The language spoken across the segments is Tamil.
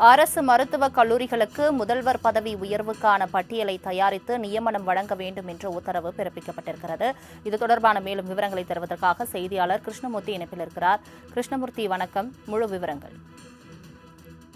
அரசு மருத்துவக் கல்லூரிகளுக்கு முதல்வர் பதவி உயர்வுக்கான பட்டியலை தயாரித்து நியமனம் வழங்க வேண்டும் என்ற உத்தரவு பிறப்பிக்கப்பட்டிருக்கிறது. இது தொடர்பான மேலும் விவரங்களை தருவதற்காக செய்தியாளர் கிருஷ்ணமூர்த்தி இணைப்பில் இருக்கிறார். கிருஷ்ணமூர்த்தி வணக்கம். முழு விவரங்கள்.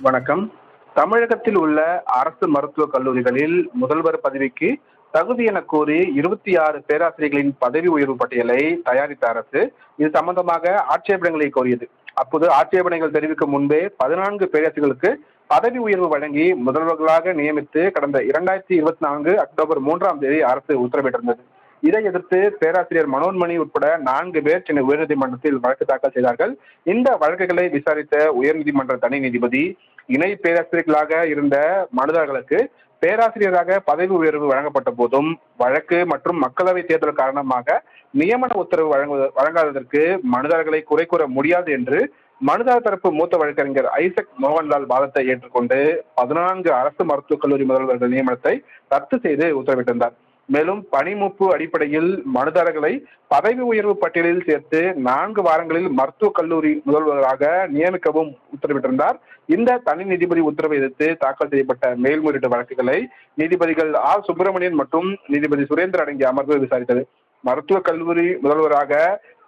வணக்கம். தமிழகத்தில் உள்ள அரசு மருத்துவக் கல்லூரிகளில் முதல்வர் பதவிக்கு தகுதி என கோரி இருபத்தி ஆறு பேராசிரியர்களின் பதவி உயர்வு பட்டியலை தயாரித்த அரசு இது சம்பந்தமாக ஆட்சேபணங்களை கோரியது. அப்போது ஆட்சேபனைகள் தெரிவிக்கும் முன்பே பதினான்கு பேராசிரியர்களுக்கு பதவி உயர்வு வழங்கி முதல்வர்களாக நியமித்து கடந்த இரண்டாயிரத்தி இருபத்தி நான்கு அக்டோபர் மூன்றாம் தேதி அரசு உத்தரவிட்டிருந்தது. இதை எதிர்த்து பேராசிரியர் மனோன்மணி உட்பட நான்கு பேர் சென்னை உயர்நீதிமன்றத்தில் வழக்கு தாக்கல் செய்தார்கள். இந்த வழக்குகளை விசாரித்த உயர்நீதிமன்ற தனி நீதிபதி இணை பேராசிரியர்களாக இருந்த மனுதாரர்களுக்கு பேராசிரியராக பதவி உயர்வு வழங்கப்பட்ட போதும் வழக்கு மற்றும் மக்களவை தேர்தல் காரணமாக நியமன உத்தரவு வழங்குவது வழங்காததற்கு மனுதாரர்களை குறை கூற முடியாது என்று மனுதாரர் தரப்பு மூத்த வழக்கறிஞர் ஐசக் மோகன்லால் வாதத்தை ஏற்றுக்கொண்டு பதினான்கு அரசு மருத்துவக் கல்லூரி முதல்வர்கள் நியமனத்தை ரத்து செய்து உத்தரவிட்டிருந்தார். மேலும் பணிமூப்பு அடிப்படையில் மனுதாரர்களை பதவி உயர்வு பட்டியலில் சேர்த்து நான்கு வாரங்களில் மருத்துவக் கல்லூரி முதல்வராக நியமிக்கவும் உத்தரவிட்டிருந்தார். இந்த தனி நீதிபதி உத்தரவை எதிர்த்து தாக்கல் செய்யப்பட்ட மேல்முறையீட்டு வழக்குகளை நீதிபதிகள் ஆர். சுப்பிரமணியன் மற்றும் நீதிபதி சுரேந்தர் அடங்கிய அமர்வு விசாரித்தது. மருத்துவக் கல்லூரி முதல்வராக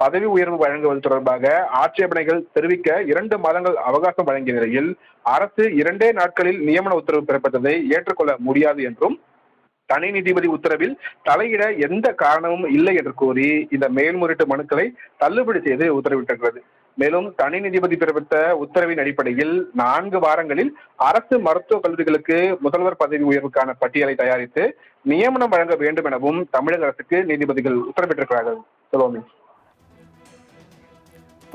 பதவி உயர்வு வழங்குவது தொடர்பாக ஆட்சேபனைகள் தெரிவிக்க இரண்டு மாதங்கள் அவகாசம் வழங்கிய நிலையில் அரசு இரண்டே நாட்களில் நியமன உத்தரவு பிறப்பித்ததை ஏற்றுக்கொள்ள முடியாது என்றும் தனி நீதிபதி உத்தரவில் தலையிட எந்த காரணமும் இல்லை என்று கூறி இந்த மேல்முறையீட்டு மனுக்களை தள்ளுபடி செய்து உத்தரவிட்டிருக்கிறது. மேலும் தனி நீதிபதி பிறப்பித்த உத்தரவின் அடிப்படையில் நான்கு வாரங்களில் அரசு மருத்துவக் கல்லூரிகளுக்கு முதல்வர் பதவி உயர்வுக்கான பட்டியலை தயாரித்து நியமனம் வழங்க வேண்டும் எனவும் தமிழக அரசுக்கு நீதிபதிகள் உத்தரவிட்டிருக்கிறார்கள். செல்வமி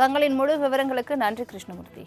தங்களின் முழு விவரங்களுக்கு நன்றி கிருஷ்ணமூர்த்தி.